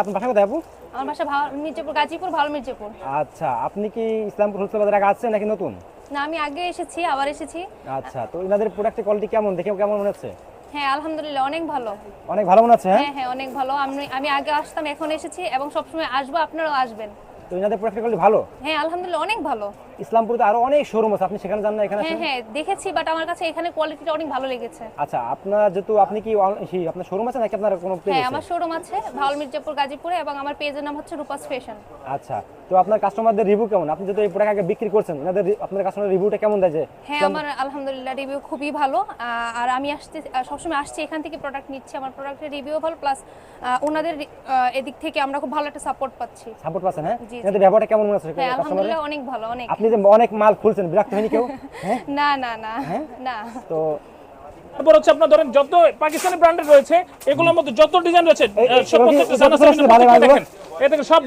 আপনার বাসা কোথায় আপু? আমার বাসা মির্জাপুর গাজীপুর ভালো মির্জাপুর। আচ্ছা আপনি কি ইসলামপুর হোলসেল বাজারে আগে আসছেন নাকি নতুন? না আমি আগে এসেছি আবার এসেছি। আচ্ছা তো এনাদের প্রোডাক্টের কোয়ালিটি কেমন? দেখে কেমন মনে হচ্ছে? হ্যাঁ আলহামদুলিল্লাহ অনেক ভালো। অনেক ভালো মনে হচ্ছে হ্যাঁ? হ্যাঁ হ্যাঁ অনেক ভালো। আমি আমি আগে আসতাম এখন এসেছি এবং সবসময় আসব আপনারাও আসবেন। তো এনাদের কোয়ালিটি ভালো? হ্যাঁ আলহামদুলিল্লাহ অনেক ভালো। ইসলামপুরে তো আরও অনেক শোরুম আছে। আপনি সেখানে যান না এখানে হ্যাঁ হ্যাঁ দেখেছি বাট আমার কাছে এখানে কোয়ালিটিটা অনেক ভালো লেগেছে। আচ্ছা আপনার যেহেতু আপনি কি আপনার শোরুম আছে নাকি আপনার কোনো পেজ হ্যাঁ আমার শোরুম আছে মির্জাপুর গাজীপুরে এবং আমার পেজের নাম হচ্ছে রূপাস ফ্যাশন আচ্ছা তো আপনার কাস্টমারদের রিভিউ কেমন? আপনি যেহেতু এই প্রোডাক্ট আগে বিক্রি করছেন এনাদের রি- আপনার কাস্টমার রিভিউটা কেমন দেয় হ্যাঁ আমার আলহামদুলিল্লাহ রিভিউ খুবই ভালো। আর আমি আসতে সবসময় আসছি এখান থেকে প্রোডাক্ট নিচ্ছি। আমার প্রোডাক্টের রিভিউ ভালো প্লাস ওনাদের এদিক থেকে আমরা খুব ভালো একটা সাপোর্ট পাচ্ছি। সাপোর্ট পাচ্ছেন হ্যাঁ? জি। ব্যবহারটা কেমন মনে হচ্ছে হ্যাঁ আলহামদুলিল্লাহ অনেক ভালো অনেক। আপনি যে অনেক মাল খুলছেন বিরক্ত হয়নি কেউ? হ্যাঁ? না না না না। তো তারপর হচ্ছে আপনার ধরেন যত পাকিস্তানি ব্র্যান্ডের রয়েছে এগুলোর মধ্যে যত ডিজাইন রয়েছে সব প্রত্যেকটা দেখেন এ থেকে সব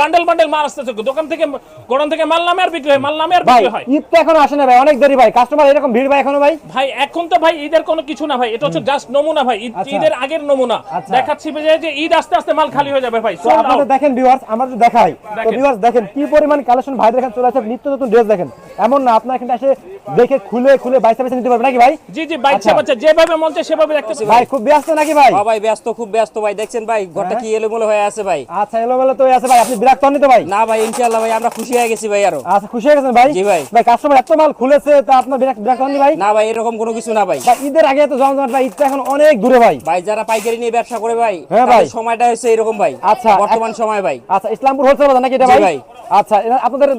বান্ডেল বান্ডেল মাল আসতেছে দোকান থেকে গোডাউন থেকে মাল নামে আর বিক্রি হয় মাল নামে আর বিক্রি হয়। ঈদ তো এখনও আসে না ভাই অনেক দেরি ভাই। কাস্টমার এরকম ভিড় ভাই এখনও ভাই? ভাই এখন তো ভাই ঈদের কোনো কিছু না ভাই এটা হচ্ছে জাস্ট নমুনা ভাই আচ্ছা। ঈদের আগের নমুনা। আচ্ছা। দেখাচ্ছি যে যে ঈদ আস্তে আস্তে মাল খালি হয়ে যাবে ভাই তো আপনারা দেখেন ভিউয়ার্স আমরা তো দেখাই। তো ভিউয়ার্স দেখেন কি পরিমাণ কালেকশন ভাইদের এখানে চলে আসে নিত্য নতুন ড্রেস দেখেন। এমন না আপনারা এখানে এসে দেখে খুলে খুলে বাইসা বাইসা নিতে পারবেন নাকি ভাই? জি জি বাচ্চা আচ্ছা। বাচ্চা যেভাবে মন চায় সেভাবে দেখতেছি ভাই খুব ব্যস্ত নাকি ভাই? হ্যাঁ ভাই ব্যস্ত খুব ব্যস্ত ভাই দেখছেন ভাই ঘরটা কি এলোমেলো হয়ে আছে ভাই? আচ্ছা এলোমেলো তো আছে ভাই আপনি বিরক্ত হননি তো ভাই? না ভাই ইনশাআল্লাহ ভাই আমরা খুশি হয়ে গেছি ভাই আরও। আচ্ছা খুশি হয়ে গেছেন ভাই? জি ভাই। ভাই কাস্টমার এত মাল খুলেছে তা আপনার বিরক্ত বিরক্ত হননি ভাই? না ভাই এরকম কোনো কিছু না ভাই। ভাই ঈদের আগে তো জমজমাট ভাই ঈদটা এখন অনেক দূরে ভাই। ভাই যারা পাইকারি নিয়ে ব্যবসা করে ভাই হ্যাঁ ভাই। সময়টা হচ্ছে এরকম ভাই আচ্ছা, বর্তমান সময় ভাই। আচ্ছা ইসলামপুর হোলসেল বাজার নাকি এটা ভাই? ভাই। আচ্ছা আপনাদের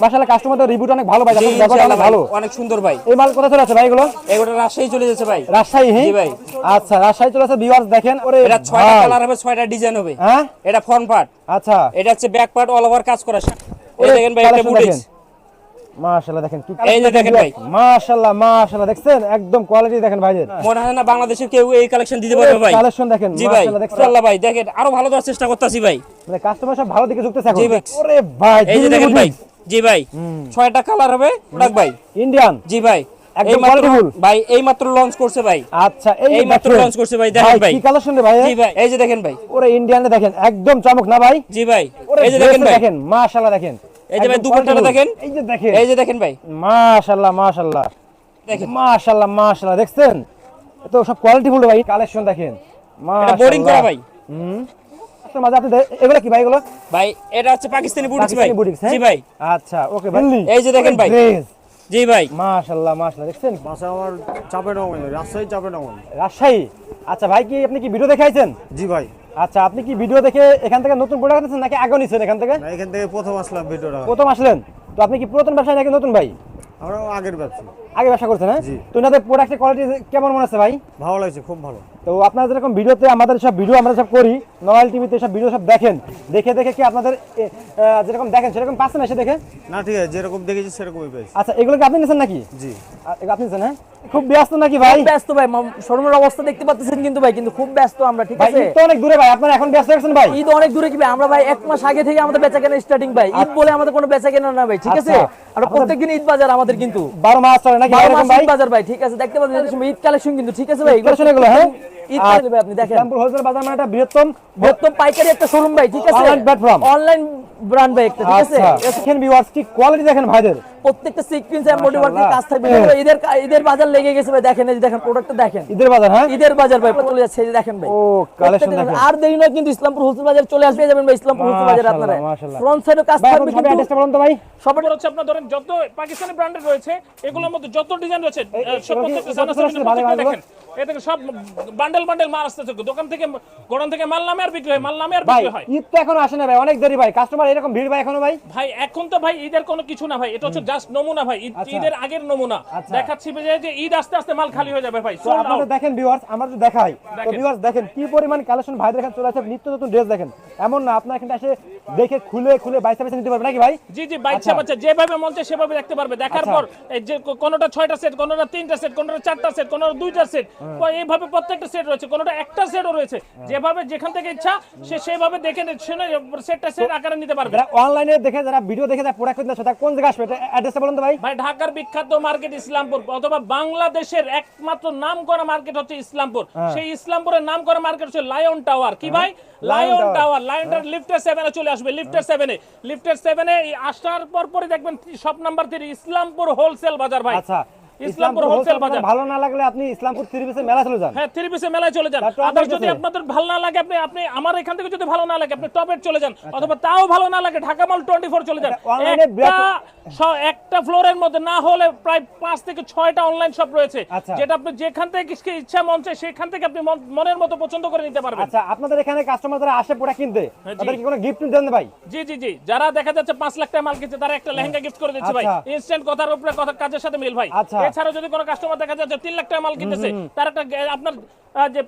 বাসায় কাস্টমারদের রিভিউটা অনেক ভালো ভাই আপনাদের ব্যাপারটা অনেক ভালো। অনেক সুন্দর ভাই। এই মাল কোথায় চলে আছে ভাই এগুলো? এগুলো রাজশাহী চলে যাচ্ছে ভাই। রাজশাহী হ্যাঁ? ভাই। আচ্ছা রাজশাহী চলে আছে ভিউয়ার্স দেখেন ওরে এটা ছয়টা কালার হবে ছয়টা ডিজাইন হবে। হ্যাঁ? এটা ফ্রন্ট পার্ট আচ্ছা। এটা হচ্ছে ব্যাক পার্ট অল ওভার কাজ করা। এই দেখেন ভাই এটা collection বুটিক্স মাশাআল্লাহ দেখেন কি এই যে দেখেন ভাই। মাশাআল্লাহ মাশাআল্লাহ দেখছেন? একদম কোয়ালিটি দেখেন ভাইদের। মনে হয় না বাংলাদেশের কেউ এই কালেকশন দিতে পারবে ভাই। কালেকশন দেখেন ভাই মাশাআল্লাহ দেখছেন? ইনশাআল্লাহ ভাই দেখেন আরও ভালো দেওয়ার চেষ্টা করতেছি ভাই। মানে কাস্টমার সব ভালো দিকে ঝুঁকতেছে এখন। ওরে ভাই এই যে দেখেন ভাই জি ভাই ছয়টা কালার হবে প্রোডাক্ট ভাই। ইন্ডিয়ান জি ভাই। একদম মাত্র ভাই এই মাত্র লঞ্চ করছে ভাই। আচ্ছা এই এই মাত্র দেখেন। করছে ভাই, দেখেন ভাই। কি কালেকশন রে ভাই জি ভাই এই যে দেখেন ভাই। ওরে ইন্ডিয়ানে দেখেন একদম চমক না ভাই? জি ভাই এই যে দেখেন ভাই। দেখেন মাশাআল্লাহ দেখেন। এই যে ভাই দুপাট্টাটা দেখেন। এই যে দেখেন। এই যে দেখেন ভাই। মাশাআল্লাহ মাশাআল্লাহ। দেখেন। মাশাআল্লাহ মাশাআল্লাহ দেখছেন? তো সব কোয়ালিটি ফুল ভাই কালেকশন দেখেন। এটা বোরিং করা ভাই। হুম। আচ্ছা মাঝে আপনি কি ভাই এগুলো? ভাই এটা হচ্ছে পাকিস্তানি বুটিক্স ভাই। পাকিস্তানি হ্যাঁ? জি ভাই। আচ্ছা ওকে ভাই। এই যে দেখেন ভাই। জি ভাই। মাশাআল্লাহ মাশাআল্লাহ দেখছেন? বাসা আমার চাপে নগর রাজশাহী চাপে নগর রাজশাহী? আচ্ছা ভাই কি আপনি কি ভিডিও দেখে আইছেন? জি ভাই। আচ্ছা আপনি কি ভিডিও দেখে এখান থেকে নতুন প্রোডাক্ট নিয়েছেন নাকি আগে নিছেন এখান থেকে? না এখান থেকে প্রথম আসলাম ভিডিওটা। প্রথম আসলেন। তো আপনি কি পুরাতন ব্যবসায়ী নাকি নতুন ভাই? আমরা আগের ব্যবসা। আগে ব্যবসা করছেন হ্যাঁ। তো এনাদের প্রোডাক্টের কোয়ালিটি কেমন মনে হচ্ছে ভাই? ভালো লাগছে খুব ভালো। তো আপনারা যেরকম ভিডিওতে আমাদের সব ভিডিও আমরা সব করি নয়াল টিভিতে সব ভিডিও সব দেখেন দেখে দেখে কি আপনাদের যেরকম দেখেন সেরকম পাচ্ছেন এসে দেখে? না ঠিক আছে যেরকম দেখেছি সেরকমই পেয়েছি। আচ্ছা এগুলো কি আপনি নিয়েছেন নাকি? জি। আপনি নিয়েছেন হ্যাঁ? খুব ব্যস্ত নাকি ভাই? ব্যস্ত ভাই শোরুমের অবস্থা দেখতে পাচ্ছেন কিন্তু ভাই কিন্তু খুব ব্যস্ত আমরা ঠিক আছে? ঈদ তো অনেক দূরে ভাই আপনারা এখন ব্যস্ত আছেন ভাই? ঈদ অনেক দূরে কি ভাই? আমরা ভাই এক মাস আগে থেকে আমাদের বেচা কেনা স্টার্টিং ভাই ঈদ বলে আমাদের কোনো বেচা কেনা না ভাই ঠিক আছে? আচ্ছা। আমরা প্রত্যেকদিন ঈদ বাজার আমাদের কিন্তু। বারো মাস চলে নাকি বারো এরকম মাস ঈদ বাজার ভাই ঠিক আছে দেখতে পাচ্ছেন ঈদ কালেকশন কিন্তু ঠিক আছে ভাই এগুলো হ্যাঁ? কালেকশন ভাই আপনি দেখেন। ইসলামপুর হোলসেল বাজার মানে একটা বৃহত্তম বৃহত্তম পাইকারি একটা শোরুম ভাই ঠিক আছে। অনলাইন ব্র্যান্ড ভাই একটা ঠিক আছে? আচ্ছা। ভিউয়ার্স কি কোয়ালিটি দেখেন ভাইদের? প্রত্যেকটা সিকোয়েন্স এমব্রয়ডারি ওয়ার্কের। কাজ থাকবে। ঈদের ঈদের বাজার লেগে গেছে ভাই দেখেন এই দেখেন প্রোডাক্টটা দেখেন ঈদের বাজার হ্যাঁ ঈদের বাজার ভাই চলে যাচ্ছে এই দেখেন ভাই ও, প্রত্যেকটা- দেখেন। আর দেরি নয় কিন্তু ইসলামপুর হোলসেল বাজার চলে আসবে যাবেন ভাই ইসলামপুর হোলসেল বাজার আপনারা। ফ্রন্ট সাইডে কাজ থাকবে কিন্তু অ্যাড্রেসটা বলুন তো ভাই সবার হচ্ছে আপনার ধরেন যত পাকিস্তানি ব্র্যান্ডের রয়েছে এগুলোর মধ্যে যত ডিজাইন রয়েছে সব প্রত্যেকটা জানা? দেখেন সব বান্ডেল বান্ডেল মাল আসতেছে দোকান থেকে গোডাউন থেকে মাল নামে আর বিক্রি হয় মাল নামে আর ভাই বিক্রি হয় ঈদ তো এখনও আসে না ভাই অনেক দেরি ভাই কাস্টমার এরকম ভিড় ভাই এখনও ভাই ভাই এখন তো ভাই ঈদের কোনো কিছু না ভাই এটা হচ্ছে জাস্ট নমুনা ভাই আচ্ছা। ঈদের আগের নমুনা আচ্ছা। দেখাচ্ছি যে ঈদ আস্তে আস্তে মাল খালি হয়ে যাবে ভাই আপনারা দেখেন ভিউয়ার্স আমরা তো দেখাই তো দেখেন। ভিউয়ার্স দেখেন কি পরিমাণ কালেকশন ভাইদের এখানে চলে আসে নিত্য নতুন ড্রেস দেখেন এমন না আপনারা এখানে এসে দেখে খুলে খুলে বাইসা বাইসা নিতে পারবে নাকি ভাই? জি জি বাইচ্ছা আচ্ছা। বাচ্চা যেভাবে মন চায় সেভাবে দেখতে পারবে। দেখার আচ্ছা। পর এই যে কোনোটা ছয়টা সেট কোনোটা তিনটা সেট কোনোটা চারটা সেট কোনোটা দুইটা সেট এইভাবে প্রত্যেকটা সেট রয়েছে কোনোটা একটা সেটও রয়েছে। যেভাবে যেখান থেকে ইচ্ছা সে সেভাবে দেখে শুনে সেটটা সেট আকারে নিতে পারবে। অনলাইনে দেখে যারা ভিডিও দেখে যারা প্রোডাক্ট কিনতে তারা কোন জায়গায় আসবে? এটা অ্যাড্রেসটা বলুন তো ভাই। ভাই ঢাকার বিখ্যাত মার্কেট ইসলামপুর অথবা বাংলাদেশের একমাত্র নাম করা মার্কেট হচ্ছে ইসলামপুর। সেই ইসলামপুরের নাম করা মার্কেট হচ্ছে লায়ন টাওয়ার কি ভাই? লায়ন টাওয়ার লায়ন লিফটার লিফটের সেভেনে চলে আসবে লিফটার সেভেনে লিফটার সেভেনে আসার পর পরে দেখবেন সব নাম্বার থ্রি ইসলামপুর হোলসেল বাজার ভাই। আচ্ছা ইসলামপুর হোলসেল বাজার। ভালো না লাগলে আপনি ইসলামপুর থ্রি পিসের মেলা চলে যান। হ্যাঁ থ্রি পিসে মেলায় চলে যান। আদার যদি আপনাদের ভালো না লাগে আপনি আপনি আমার এখান থেকে যদি ভালো না লাগে আপনি টপেট চলে যান। অথবা তাও ভালো না লাগে ঢাকা মাল টোয়েন্টি চলে যান। online এ একটা একটা ফ্লোরের মধ্যে না হলে প্রায় পাঁচ থেকে ছয়টা অনলাইন শপ রয়েছে। আচ্ছা। যেটা আপনি যেখান থেকে ইচ্ছা মন চায় সেখান থেকে আপনি মনের মতো পছন্দ করে নিতে পারবেন। আচ্ছা আপনাদের এখানে কাস্টমার যারা আসে প্রোডাক্ট কিনতে হ্যাঁ, জি। তাদের কি কোনো গিফট দেন ভাই? জি জি জি। যারা দেখা যাচ্ছে পাঁচ লাখ টাকা মাল কিনছে তারা একটা লেহেঙ্গা গিফট করে দিচ্ছে ভাই। আচ্ছা। ইনস্ট্যান্ট কথার উপরে কথা কাজের সাথে মিল ভাই। আচ্ছা। এছাড়া যদি কোনো কাস্টমার দেখা যাচ্ছে তিন লাখ টাকা মাল কিনতেছে তার একটা আপনার যে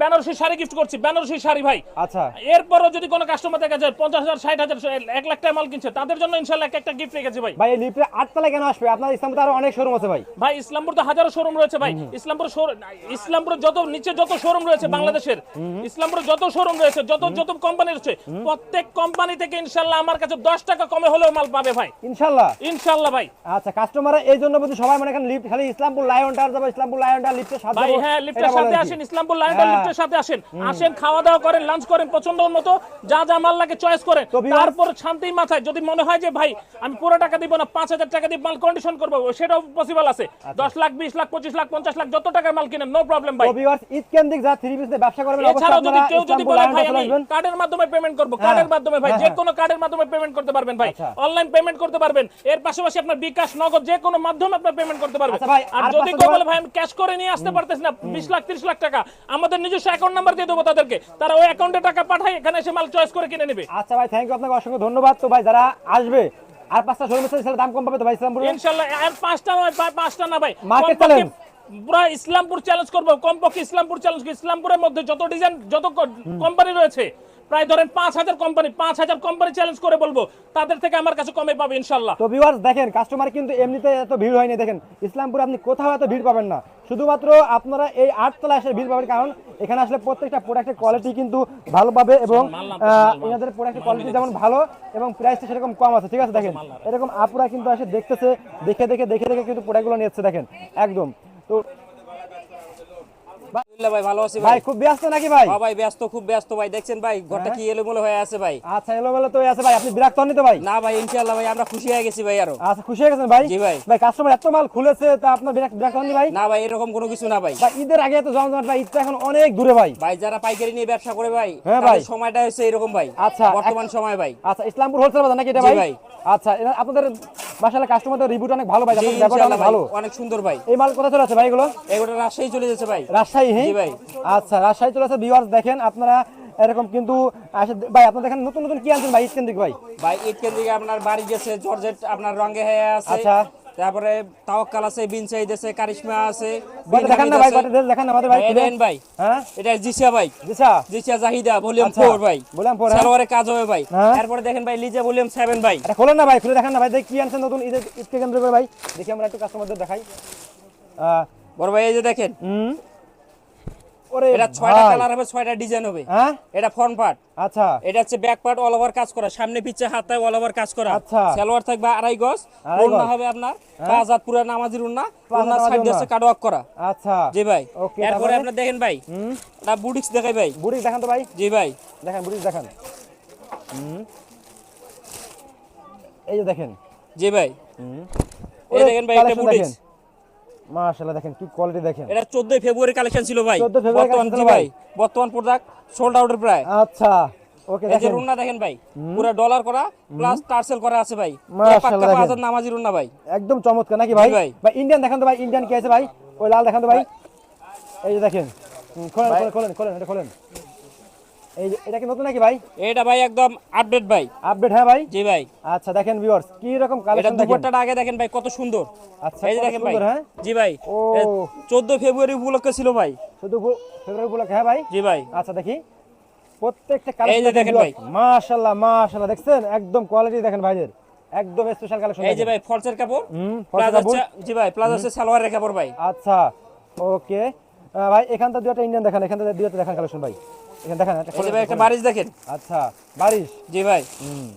বেনারসি শাড়ি গিফট করছি বেনারসি শাড়ি ভাই। আচ্ছা। এরপরও যদি কোনো কাস্টমার দেখা যায় পঞ্চাশ হাজার ষাট হাজার এক লাখ টাকা মাল কিনছে তাদের জন্য ইনশাল্লাহ একটা গিফট রেখেছি ভাই। ভাই এই লিফটে আটতলায় কেন আসবে? আপনার ইসলামপুরে আরও অনেক শোরুম আছে ভাই। ভাই ইসলামপুর তো হাজারো শোরুম রয়েছে ভাই। ইসলামপুর ইসলামপুর যত নিচে যত শোরুম রয়েছে বাংলাদেশের ইসলামপুর যত শোরুম রয়েছে যত যত কোম্পানি রয়েছে প্রত্যেক কোম্পানি থেকে ইনশাল্লাহ আমার কাছে দশ টাকা কমে হলেও মাল পাবে ভাই। ইনশাল্লাহ। ইনশাল্লাহ ভাই। আচ্ছা কাস্টমাররা এই জন্য বুঝি সবাই মনে এখানে লিফট খালি ইসলামপুর যাব ইসলামপুর লায়ন টাওয়ার লিফটের সাথে ভাই হ্যাঁ লিফটের সাথে আসেন ইসলামপুর হ্যাঁ। লিফটের সাথে আসেন আসেন খাওয়া দাওয়া করেন লাঞ্চ করেন পছন্দ যা যা মাল লাগে চয়েস করেন তারপর মাথায় যদি মনে হয় যে ভাই আমি পুরো টাকা দিব না পাঁচ হাজার টাকা দিয়ে মাল কন্ডিশন করব সেটাও পসিবল আছে আচ্ছা। দশ লাখ বিশ লাখ পঁচিশ লাখ পঞ্চাশ লাখ যত টাকার মাল কিনেন নো প্রবলেম ভাই ভিউয়ার্স ঈদ কেন্দ্রিক যা থ্রি পিস ব্যবসা করবেন এছাড়াও যদি কেউ যদি বলে ভাই আমি কার্ডের মাধ্যমে পেমেন্ট করব হ্যাঁ। কার্ডের মাধ্যমে ভাই হ্যাঁ, যে হ্যাঁ। কোনো কার্ডের মাধ্যমে পেমেন্ট করতে পারবেন ভাই আচ্ছা। অনলাইন পেমেন্ট করতে পারবেন এর পাশাপাশি আপনার বিকাশ নগদ যে কোনো মাধ্যমে আপনার পেমেন্ট করতে পারবেন আচ্ছা আর যদি ভাই আমি ক্যাশ করে নিয়ে আসতে পারতেছি না বিশ লাখ তিরিশ লাখ টাকা আমাদের নিজস্ব অ্যাকাউন্ট নাম্বার দিয়ে দেবো তাদেরকে। তারা ওই অ্যাকাউন্টে টাকা পাঠায় এখানে এসে মাল চয়েস করে কিনে নেবে। আচ্ছা ভাই থ্যাংক ইউ আপনাকে অসংখ্য ধন্যবাদ। তো ভাই যারা আসবে আর পাঁচটা শোরুম আছে দাম কম পাবে তো ভাই ইসলামপুরে? ইনশাল্লাহ আর পাঁচটা নয় পাঁচটা না ভাই। কমপক্ষে challenge। পুরা ইসলামপুর চ্যালেঞ্জ করব কমপক্ষে ইসলামপুর চ্যালেঞ্জ ইসলামপুরের মধ্যে যত ডিজাইন যত কোম্পানি রয়েছে প্রায় ধরেন পাঁচ হাজার কোম্পানি পাঁচ হাজার কোম্পানি চ্যালেঞ্জ করে বলব। তাদের থেকে আমার কাছে কমে পাবে ইনশাল্লাহ। তো ভিউয়ার্স দেখেন কাস্টমার কিন্তু এমনিতে এত ভিড় হয়নি। দেখেন ইসলামপুরে আপনি কোথাও এত ভিড় পাবেন না। শুধুমাত্র আপনারা এই আটতলা এসে ভিড় পাবেন কারণ এখানে আসলে প্রত্যেকটা প্রোডাক্টের কোয়ালিটি কিন্তু ভালো পাবে এবং এনাদের প্রোডাক্টের কোয়ালিটি যেমন ভালো এবং প্রাইসটা সেরকম কম আছে। ঠিক আছে দেখেন এরকম আপুরা কিন্তু আসে দেখতেছে দেখে দেখে দেখে দেখে কিন্তু প্রোডাক্টগুলো নিচ্ছে দেখেন একদম। তো ভাই ভালো আছি ভাই ভাই। খুব ব্যস্ত নাকি ভাই? হ্যাঁ ভাই ব্যস্ত খুব ব্যস্ত ভাই। দেখছেন ভাই ঘরটা কি এলোমেলো হয়ে আছে ভাই? আচ্ছা এলোমেলো তো আছে ভাই আপনি বিরাক্ত হননি তো ভাই? না ভাই ইনশাআল্লাহ ভাই আমরা খুশি হয়ে গেছি ভাই আরও। আচ্ছা খুশি হয়ে গেছেন ভাই? জি ভাই। ভাই কাস্টমার এত মাল খুলেছে তা আপনার বিরাক্ত বিরাক্ত হননি ভাই? না ভাই এরকম কোনো কিছু না ভাই। ভাই ঈদের আগে এত জমজমাট ভাই ঈদটা এখন অনেক দূরে ভাই। ভাই যারা পাইকারি নিয়ে ব্যবসা করে ভাই হ্যাঁ ভাই। সময়টা হচ্ছে এরকম ভাই আচ্ছা, বর্তমান সময় ভাই। আচ্ছা ইসলামপুর হোলসেল বাজার নাকি এটা ভাই। আচ্ছা আপনাদের মাশাআল্লাহ কাস্টমারদের রিভিউটা অনেক ভালো ভাই আপনাদের ব্যাপারটা অনেক ভালো। অনেক সুন্দর ভাই। এই মাল কোথায় চলে আছে ভাই এগুলো? এগুলো রাজশাহী চলে যাচ্ছে ভাই। রাজশাহী হ্যাঁ? ভাই। আচ্ছা রাজশাহী চলে আছে ভিউয়ার্স দেখেন আপনারা এরকম কিন্তু ভাই আপনার দেখেন নতুন নতুন কি আনছেন ভাই ঈদ কেন্দ্রিক ভাই? ভাই ঈদ কেন্দ্রিক আপনার বাড়ি গেছে জর্জেট আপনার রঙে হয়ে আছে। আচ্ছা। তারপরে তাওয়াক্কাল আছে বিন সাইদ আছে কারিশমা আছে দেখেন না ভাই দেখান আমাদের ভাই এডেন ভাই হ্যাঁ? এটা জিসা ভাই। জিসা জিসা জাহিদা ভলিউম আচ্ছা, 4 ভাই। volume four, হ্যাঁ। সালোয়ারে কাজ হবে ভাই। হ্যাঁ। তারপরে দেখেন ভাই লিজা ভলিউম 7 ভাই। এটা খোলেন না ভাই খুলে দেখান না ভাই দেখ কি আনছেন নতুন ঈদের ঈদকে কেন্দ্র করে ভাই। দেখি আমরা একটু কাস্টমারদের দেখাই। বড় ভাই এই যে দেখেন। হুম। এটা ছয়টা ভাই। কালার হবে ছয়টা ডিজাইন হবে। হ্যাঁ? এটা ফ্রন্ট পার্ট আচ্ছা। এটা হচ্ছে ব্যাক পার্ট অল ওভার কাজ করা। সামনে পিছে হাতে অল ওভার কাজ করা। আচ্ছা। সালোয়ার থাকবে আড়াই গজ। আড়াই হবে আপনার পাঁচ হাত পুরো নামাজির উন্না পাঁচ হাত উন্না নামাজি সাইড ওড়না। দিয়ে কাটওয়ার্ক করা। আচ্ছা। জি ভাই। ওকে, এরপরে? দেখেন ভাই। এটা বুটিক্স দেখাই ভাই। বুড়ি দেখান তো ভাই। জি ভাই। দেখেন বুড়ি দেখান। এই যে দেখেন। জি ভাই। এই দেখেন ভাই একটা বুটিক্স। মাশাআল্লাহ দেখেন কি কোয়ালিটি দেখেন। এটা 14 ফেব্রুয়ারি কালেকশন ছিল ভাই। 14 ফেব্রুয়ারি ভাই। বর্তমান প্রোডাক্ট সোল্ড আউটের প্রায়। আচ্ছা ওকে এই রুনা দেখেন। ভাই পুরো ডলার করা প্লাস টার্সেল করা আছে ভাই। মাশাআল্লাহ দেখেন। নামাজি রুনা ভাই। একদম চমৎকার নাকি ভাই? ভাই। ভাই ইন্ডিয়ান দেখেন তো ভাই ইন্ডিয়ান কি আছে ভাই? ওই লাল দেখেন তো ভাই। এই যে দেখেন। খোলেন খোলেন খোলেন খোলেন এটা খোলেন। এই এটা কি নতুন নাকি ভাই? এটা ভাই একদম আপডেট ভাই। আপডেট হ্যাঁ ভাই? জি ভাই। আচ্ছা দেখেন ভিউয়ার্স কি রকম কালেকশন দেখেন? দুপুরটা আগে দেখেন ভাই কত সুন্দর। আচ্ছা এই যে দেখেন ভাই। হ্যাঁ? জি ভাই ফেব্রুয়ারি উপলক্ষে ছিল ভাই। শুধু ফেব্রুয়ারি উপলক্ষে হ্যাঁ ভাই? জি ভাই। আচ্ছা দেখি। প্রত্যেকটা কালেকশন দেখেন ভাই। মাশাআল্লাহ মাশাআল্লাহ দেখছেন? একদম কোয়ালিটি দেখেন ভাইদের। একদম স্পেশাল কালেকশন এই যে ভাই ফলসের কাপড়। হুম, জি ভাই প্লাস হচ্ছে সালোয়ারের কাপড় ভাই। আচ্ছা ওকে। ভাই এখান থেকে দুইটা ইন্ডিয়ান দেখান এখান থেকে দুইটা দেখান কালেকশন ভাই। এখানে দেখান এই ভাই একটা বারিশ দেখেন। আচ্ছা বারিশ? জি ভাই। হুম,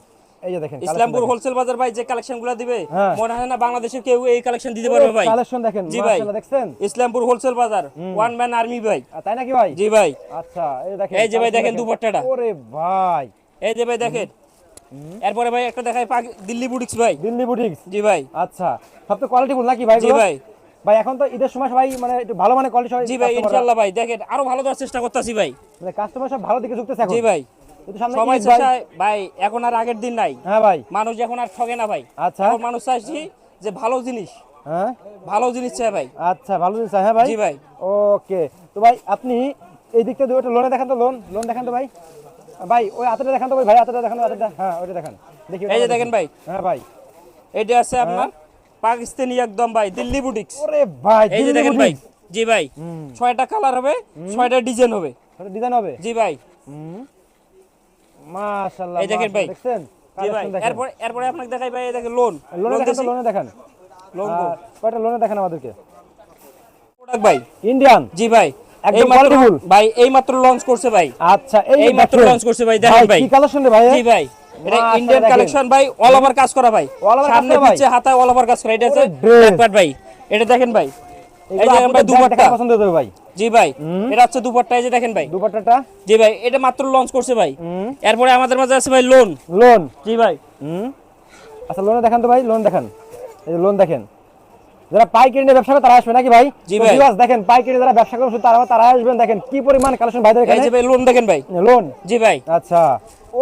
এই যে দেখেন ইসলামপুর হোলসেল বাজার ভাই যে কালেকশনগুলো দিবে হ্যাঁ। মনে হয় না বাংলাদেশে কেউ এই কালেকশন দিতে পারবে ভাই। কালেকশন দেখেন জি ভাই। মাশাআল্লাহ দেখছেন? ইসলামপুর হোলসেল বাজার ওয়ান ম্যান আর্মি ভাই। তাই নাকি ভাই? জি ভাই। আচ্ছা এই দেখেন এই যে ভাই দেখেন দুপাট্টাটা। ওরে ভাই। এই যে ভাই দেখেন। এরপরে ভাই একটা দেখাই দিল্লি বুটিক্স ভাই। দিল্লি বুটিক্স জি ভাই। আচ্ছা সব তো কোয়ালিটি ফুল নাকি ভাই জি ভাই। ভাই এখন তো ঈদের সময় সবাই মানে একটু ভালো মানে কোয়ালিটি সবাই জি ভাই ইনশাআল্লাহ ভাই দেখেন আরও ভালো দেওয়ার চেষ্টা করতেছি ভাই। মানে কাস্টমার সব ভালো দিকে ঝুঁকতেছে এখন। জি ভাই ভাই। এখন আর আগের দিন নাই। হ্যাঁ ভাই। মানুষ এখন আর ঠগে না ভাই। আচ্ছা। মানুষ চাইছি যে ভালো জিনিস হ্যাঁ? ভালো জিনিস চাই ভাই। আচ্ছা ভালো জিনিস হ্যাঁ ভাই? জি ভাই। ওকে। তো ভাই আপনি এই দিকটা দিয়ে লোনে দেখান তো লোন লোন দেখান তো ভাই। ভাই ওই হাতেটা দেখান তো ভাই ভাই হাতেটা দেখান হাতেটা হ্যাঁ ওইটা দেখান। দেখি এই যে দেখেন ভাই। হ্যাঁ ভাই। এটা আছে আপনার পাকিস্তানি একদম ভাই দিল্লি বুটিক্স ওরে ভাই এই যে দেখেন ভাই জি ভাই ছয়টা কালার হবে ছয়টা ডিজাইন হবে। ডিজাইন হবে? জি ভাই। মাশাআল্লাহ এই দেখেন ভাই। দেখছেন? জি ভাই এরপর এরপরে আপনাকে দেখাই ভাই এই দেখেন লোন লোনে দেখান লোনে দেখান। লোন কয়টা লোনে দেখান আমাদেরকে? প্রোডাক্ট ভাই। ইন্ডিয়ান জি ভাই। একদম ভাই এই মাত্র লঞ্চ করছে ভাই। আচ্ছা এই মাত্র launch করছে ভাই, দেখেন ভাই। কি কালেকশন রে ভাই জি ভাই। এটা ইন্ডিয়ান কালেকশন ভাই অল ওভার কাজ করা ভাই। সামনে পিছে হাতায় অল ওভার কাজ করা। এটা ব্যাকপার্ট ভাই। এটা দেখেন ভাই। এই যে ভাই দুপাট্টা। পছন্দ হবে ভাই। জি ভাই। এটা হচ্ছে দুপাট্টা এই যে দেখেন ভাই। দুপাট্টাটা? জি ভাই এটা মাত্র লঞ্চ করছে ভাই। এরপরে আমাদের মাঝে আছে ভাই লোন লোন জি ভাই। হুম। আচ্ছা লোন দেখান তো ভাই লোন দেখান। এই লোন দেখেন। যারা পাইকারি নিয়ে ব্যবসা করে তারা আসবে নাকি ভাই? জি ভাই। দেখেন পাইকারি যারা ব্যবসা শুধু তারা তারা আসবেন দেখেন কি পরিমাণ কালেকশন ভাইদের এই যে ভাই লোন দেখেন ভাই। লোন জি ভাই। আচ্ছা।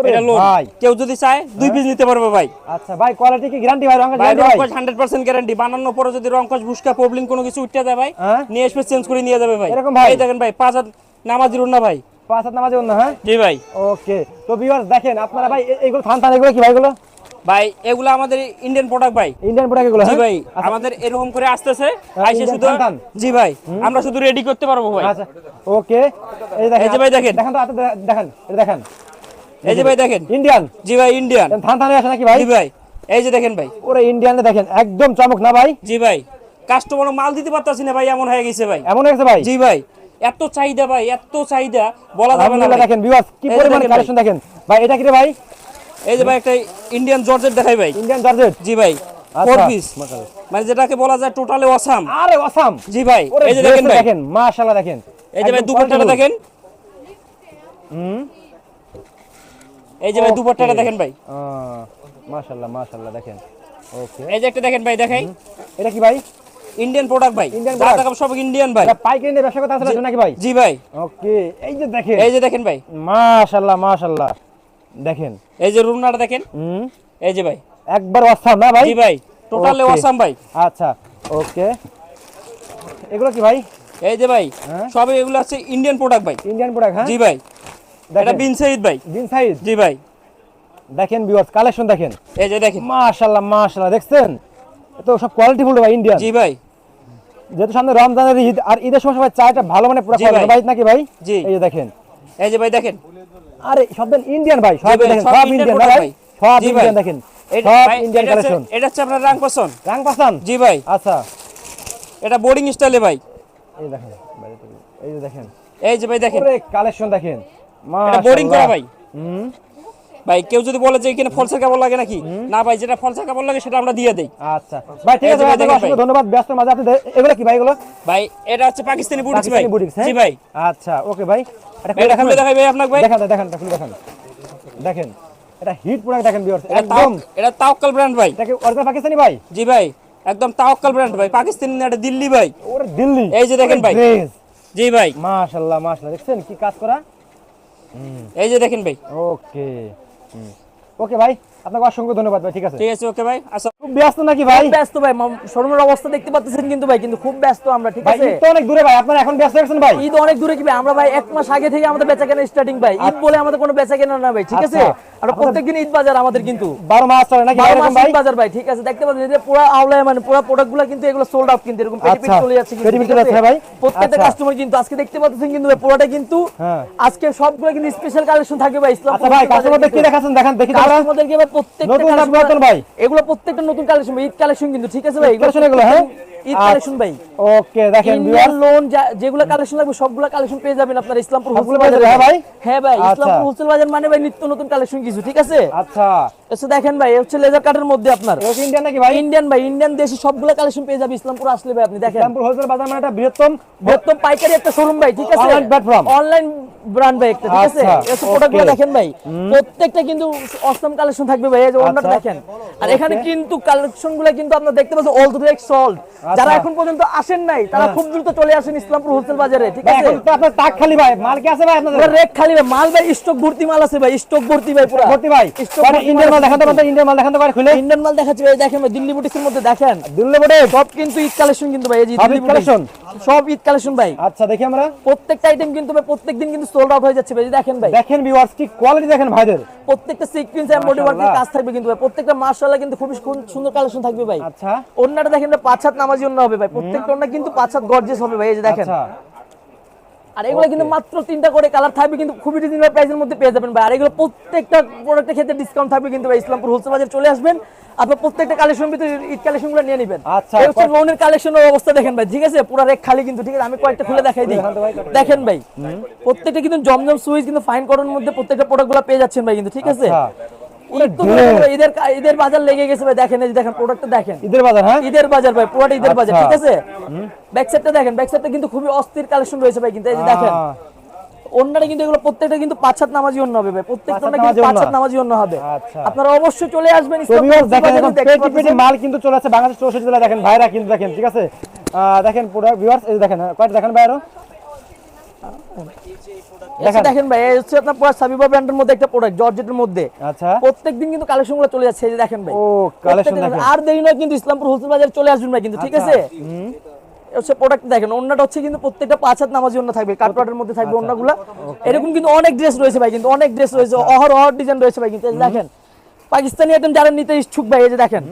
এটা লোন ভাই। কেউ যদি চায় দুই পিস নিতে পারবে ভাই। আচ্ছা ভাই কোয়ালিটি কি গ্যারান্টি ভাই? গ্যারান্টি ভাই রংকশ হান্ড্রেড পার্সেন্ট গ্যারান্টি বানানোর পরে যদি রংকশ বুসকা প্রবলেম কোনো কিছু উঠতে যায় ভাই হ্যাঁ? নিয়ে আসবে চেঞ্জ করে নিয়ে যাবে ভাই। এরকম ভাই? এই দেখেন ভাই পাঁচ হাত নামাজির না ভাই। পাঁচ হাত নামাজে না হ্যাঁ? জি ভাই। ওকে তো ভিউয়ার্স দেখেন আপনারা ভাই এইগুলো থান থান এগুলো কি ভাই এগুলো? ভাই এগুলো আমাদের ইন্ডিয়ান প্রোডাক্ট ভাই। ইন্ডিয়ান প্রোডাক্ট এগুলো জি হ্যাঁ? ভাই আচ্ছা, আমাদের এরকম করে আসতেছে। হ্যাঁ, আইসে শুধু জি ভাই আমরা শুধু রেডি করতে পারব ভাই। আচ্ছা ওকে। এই দেখেন এই যে ভাই দেখেন। দেখেন তো হাতে দেখেন এটা দেখেন। এই যে ভাই দেখেন। ইন্ডিয়ান জি ভাই ইন্ডিয়ান থান থানে আসে নাকি ভাই? জি ভাই এই যে দেখেন ভাই। ওরে ইন্ডিয়ানে দেখেন একদম চমক না ভাই? জি ভাই কাস্টমার মাল দিতে পারতাছি না ভাই এমন হয়ে গেছে ভাই। এমন হয়েছে ভাই? জি ভাই এত চাহিদা ভাই এত চাহিদা বলা যাবে না দেখেন ভিউয়ার্স কি পরিমাণ কালেকশন দেখেন। ভাই এটা কি রে ভাই? এই যে ভাই একটা ইন্ডিয়ান জর্জেট দেখাই ভাই। ইন্ডিয়ান জর্জেট জি ভাই আচ্ছা। ফোর পিস মানে যেটাকে বলা যায় টোটালি অসাম আরে অসাম জি ভাই এই যে দেখেন ভাই। দেখেন মাশাআল্লাহ দেখেন। এই যে ভাই দুপাট্টাটা দেখেন। এই যে ভাই দুপাট্টাটা দেখেন ভাই। মাশাআল্লাহ মাশাআল্লাহ দেখেন। ওকে এই যে একটা দেখেন ভাই দেখাই। এটা কি ভাই? ইন্ডিয়ান প্রোডাক্ট ভাই। Indian product? সব ইন্ডিয়ান ভাই। পাইকারি নিয়ে ব্যবসা করতে আসলে নাকি ভাই? জি ভাই। ওকে এই যে দেখেন। এই যে দেখেন ভাই। মাশাআল্লাহ মাশাআল্লাহ। দেখেন। এই যে রুমনাটা দেখেন? হুম। এই যে ভাই। একবার অসাম না ভাই? জি ভাই টোটালি. অসাম ভাই। আচ্ছা ওকে এগুলো কি ভাই? এই যে ভাই হ্যাঁ? সব এগুলো আছে ইন্ডিয়ান প্রোডাক্ট ভাই। ইন্ডিয়ান প্রোডাক্ট হ্যাঁ? জি ভাই। এটা বিন সাইদ ভাই। বিন সাইজ জি ভাই। দেখেন ভিউয়ার্স কালেকশন দেখেন। এই যে দেখেন। মাশাআল্লাহ মাশাআল্লাহ দেখছেন? এত সব কোয়ালিটি ফুল ভাই ইন্ডিয়ান জি ভাই। যেহেতু সামনে রমজানের ঈদ আর ঈদের সময় সবাই চায়টা ভালো মানে পুরো ভাই। ভাই নাকি ভাই? জি। এই যে দেখেন। এই যে ভাই দেখেন। আরে সব দেন ইন্ডিয়ান ভাই সব দেখেন সব ইন্ডিয়ান ভাই। সব ইন্ডিয়ান দেখেন সব ইন্ডিয়ান কালেকশন এটা হচ্ছে আপনার রাং পছন্দ। রাং পাসান জি ভাই। আচ্ছা। এটা বোর্ডিং স্টাইলে ভাই। এই দেখেন এই যে দেখেন। এই যে ভাই দেখেন। কালেকশন দেখেন। এটা বোর্ডিং করা ভাই। হুম। ভাই কেউ যদি বলে যে এখানে ফলসের কাপড় লাগে নাকি? না ভাই যেটা ফলসের কাপড় লাগে সেটা আমরা দিয়ে দেই। আচ্ছা। ভাই ঠিক আছে ভাই ধন্যবাদ ব্যস্ত মাঝে। আপনি এগুলো কি ভাই এগুলো? ভাই এটা হচ্ছে পাকিস্তানি বুটিক্স ভাই। জি ভাই। আচ্ছা ওকে ভাই। এটা এটা দেখাই ভাই আপনাকে ভাই। দেখান দেখান খুলে দেখান। দেখেন এটা হিট প্রোডাক্ট দেখেন ভিউয়ার্স একদম। এটা ব্র্যান্ড ভাই। কি অরিজিনাল পাকিস্তানি ভাই? জি ভাই একদম ব্র্যান্ড ভাই। পাকিস্তানি না এটা দিল্লি ভাই। ওরে দিল্লি। এই যে দেখেন ভাই। জি ভাই। মাশাআল্লাহ মাশাআল্লাহ দেখছেন কি কাজ করা? এই যে দেখেন ভাই। ওকে। ওকে ভাই আপনাকে অসংখ্য ধন্যবাদ ভাই ঠিক আছে? ঠিক আছে ওকে ভাই। আচ্ছা ব্যস্ত নাকি ভাই? ব্যস্ত ভাই শোরুমের অবস্থা দেখতে পাচ্ছেন কিন্তু ভাই কিন্তু খুব ব্যস্ত আমরা ঠিক আছে? ঈদ তো অনেক দূরে ভাই আপনারা এখন ব্যস্ত আছেন ভাই? ঈদ অনেক দূরে কি ভাই? আমরা ভাই এক মাস আগে থেকে আমাদের বেচা কেনা স্টার্টিং ভাই ঈদ বলে আমাদের কোনো বেচা কেনা না ভাই ঠিক আছে? আচ্ছা। আমরা প্রত্যেকদিন ঈদ বাজার আমাদের কিন্তু। বারো মাস চলে নাকি এরকম ভাই? বাজার ভাই ঠিক আছে? দেখতে পাচ্ছেন যে পুরো আউলায় মানে পুরো প্রোডাক্টগুলো কিন্তু এগুলো সোল্ড আউট কিন্তু এরকম পেটি পেটি আচ্ছা, চলে যাচ্ছে কিন্তু, পেটি পেটি আছে? ভাই? প্রত্যেকটা আচ্ছা। কাস্টমার কিন্তু আজকে দেখতে পাচ্ছেন কিন্তু ভাই পুরোটা কিন্তু হ্যাঁ। আজকে সবগুলো কিন্তু স্পেশাল কালেকশন থাকবে ভাই ইসলাম আচ্ছা ভাই কাস্টমারদের কি দেখাচ্ছেন? দেখান দেখি কাস্টমারদেরকে ভাই প্রত্যেকটা নতুন ভাই? এগুলো প্রত্যেকটা নতুন কালেকশন ঈদ কালেকশন কিন্তু ঠিক আছে ভাই collection এগুলো, হ্যাঁ? ঈদ আচ্ছা। কালেকশন ভাই ওকে দেখেন ইন্ডিয়ান লোন যেগুলো কালেকশন লাগবে সবগুলো কালেকশন পেয়ে যাবেন আপনার ইসলামপুর হোলসেল বাজারে হ্যাঁ ভাই? হ্যাঁ ভাই আচ্ছা। ইসলামপুর হোলসেল বাজার মানে ভাই নিত্য নতুন কালেকশন কিছু ঠিক আছে আচ্ছা এসে দেখেন ভাই হচ্ছে লেজার কাটের মধ্যে আপনার ইন্ডিয়ান নাকি ভাই ইন্ডিয়ান ভাই ইন্ডিয়ান দেশি সবগুলো কালেকশন পেয়ে যাবে ইসলামপুর আসলে ভাই আপনি দেখেন ইসলামপুর হোলসেল বাজার মানে একটা বৃহত্তম বৃহত্তম পাইকারি একটা শোরুম ভাই ঠিক আছে Online platform। অনলাইন ব্র্যান্ড ভাই একটা ঠিক আছে? আচ্ছা, প্রোডাক্টগুলো দেখেন ভাই প্রত্যেকটা কিন্তু অসম কালেকশন থাকবে ভাই এই যে আচ্ছা। দেখেন। আর এখানে কিন্তু কালেকশনগুলো কিন্তু আপনারা দেখতে পাচ্ছেন অল দ্য সল্ট যারা এখন পর্যন্ত আসেন নাই তারা খুব দ্রুত চলে আসেন ইসলামপুর হোলসেল বাজারে ঠিক আছে? এখন তো আপনার তাক খালি ভাই মাল কি আছে ভাই আপনাদের? রেক খালি ভাই মাল ভাই স্টক ভর্তি মাল আছে ভাই স্টক ভর্তি ভাই পুরো। ভর্তি ভাই। স্টক মানে ইন্ডিয়ান মাল দেখাতে পারতেন ইন্ডিয়ান মাল দেখাতে খুলে। ইন্ডিয়ান মাল দেখাচ্ছি ভাই দেখেন ভাই দিল্লি বুটিক্সের মধ্যে দেখেন। দিল্লি বোর্ডে সব কিন্তু ঈদ কালেকশন কিন্তু ভাই এই যে সব দিল্লি collection? সব ঈদ কালেকশন ভাই। আচ্ছা দেখি আমরা। প্রত্যেকটা আইটেম কিন্তু ভাই প্রত্যেকদিন কিন্তু সোল্ড আউট হয়ে যাচ্ছে ভাই দেখেন ভাই। দেখেন ভিউয়ার্স কি কোয়ালিটি দেখেন ভাইদের। প্রত্যেকটা সিকোয়েন্স এমব্রয়ডারি ওয়ার্কের কাজ থাকবে কিন্তু ভাই প্রত্যেকটা মাশাআল্লাহ কিন্তু খুবই সুন- সুন্দর কালেকশন থাকবে ভাই। আচ্ছা। অন্যটা দেখেন পাঁচ হাত নামাজি অন্য হবে ভাই প্রত্যেকটা অন্য কিন্তু পাঁচ হাত গর্জিয়াস হবে ভাই এই যে দেখেন। আচ্ছা। আর এগুলো কিন্তু মাত্র তিনটা করে কালার থাকবে কিন্তু খুবই রিজনেবল প্রাইসের মধ্যে পেয়ে যাবেন ভাই। আর এগুলো প্রত্যেকটা প্রোডাক্টের ক্ষেত্রে ডিসকাউন্ট থাকবে কিন্তু ভাই ইসলামপুর হোলসেল বাজার চলে আসবেন। আপনার প্রত্যেকটা কালেকশন ভিতরে ঈদ কালেকশনগুলো নিয়ে নেবেন। আচ্ছা, হচ্ছে লোনের কালেকশনের অবস্থা দেখেন ভাই ঠিক আছে? পুরো রেক খালি কিন্তু ঠিক আছে? আমি কয়েকটা খুলে দেখাই দিই। দেখেন ভাই। প্রত্যেকটা কিন্তু জমজম সুইচ কিন্তু ফাইন করার মধ্যে প্রত্যেকটা প্রোডাক্টগুলো পেয়ে যাচ্ছেন ভাই কিন্তু ঠিক আছে? ঈদ তো করো ঈদের ঈদের বাজার লেগে গেছে ভাই দেখেন এই দেখেন প্রোডাক্টটা দেখেন। ঈদের বাজার হ্যাঁ? ঈদের বাজার ভাই পুরোটা ঈদের বাজার আচ্ছা। ঠিক আছে? ব্যাক সাইডটা দেখেন ব্যাক সাইডটা কিন্তু খুবই অস্থির কালেকশন রয়েছে ভাই কিন্তু এই যে দেখেন। আহ, কিন্তু এগুলো প্রত্যেকটা কিন্তু পাঁচ সাত নামাজি অন্য হবে ভাই প্রত্যেকটা কিন্তু পাঁচ সাত নামাজি অন্য হবে। আচ্ছা। আপনারা অবশ্যই চলে আসবেন পেটি পেটি মাল কিন্তু চলে আসছে বাংলাদেশ চৌষট্টি দেখেন ভাইরা কিন্তু দেখেন ঠিক আছে? দেখেন পুরো ভিউয়ার্স এই দেখেন কয়টা দেখেন ভাই আরও দেখেন ভাই এই হচ্ছে আপনার পুরো সাবিবা ব্র্যান্ডের মধ্যে একটা প্রোডাক্ট জর্জেটের মধ্যে। আচ্ছা। প্রত্যেকদিন কিন্তু কালেকশনগুলো চলে যাচ্ছে এই দেখেন ভাই। ও, প্রত্যেকদিন- দেখেন। আর দেরি নয় কিন্তু ইসলামপুর হোলসেল বাজারে চলে আসবেন ভাই কিন্তু ঠিক আছে? হচ্ছে প্রোডাক্ট দেখেন অন্যটা হচ্ছে কিন্তু প্রত্যেকটা পাঁচ হাত নামাজি অন্য থাকবে কাটপাটের মধ্যে থাকবে অন্যগুলো। এরকম কিন্তু অনেক ড্রেস রয়েছে ভাই কিন্তু অনেক ড্রেস রয়েছে অহর অহর ডিজাইন রয়েছে ভাই কিন্তু দেখেন। পাকিস্তানি আইটেম যারা নিতে ইচ্ছুক ভাই এই যে দেখেন।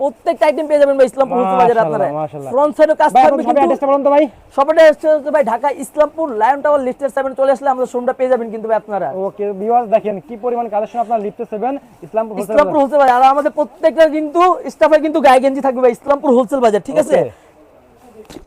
প্রত্যেকটা আইটেম পেয়ে যাবেন ভাই ইসলামপুর হোলসেল বাজারে আপনারা। ফ্রন্ট কাজ থাকবে কিন্তু অ্যাড্রেসটা বলুন তো ভাই। হচ্ছে হচ্ছে ভাই ঢাকা ইসলামপুর লায়ন টাওয়ার লিফটের সেভেন চলে আসলে আমাদের শোরুমটা পেয়ে যাবেন কিন্তু ভাই আপনারা। ওকে ভিউয়ার্স দেখেন কি পরিমাণ কালেকশন আপনার লিফটে seven Islampur wholesale Islampur wholesale বাজার। আর আমাদের প্রত্যেকটা কিন্তু স্টাফে কিন্তু গায়ে গেঞ্জি থাকবে ভাই ইসলামপুর হোলসেল বাজার ঠিক আছে.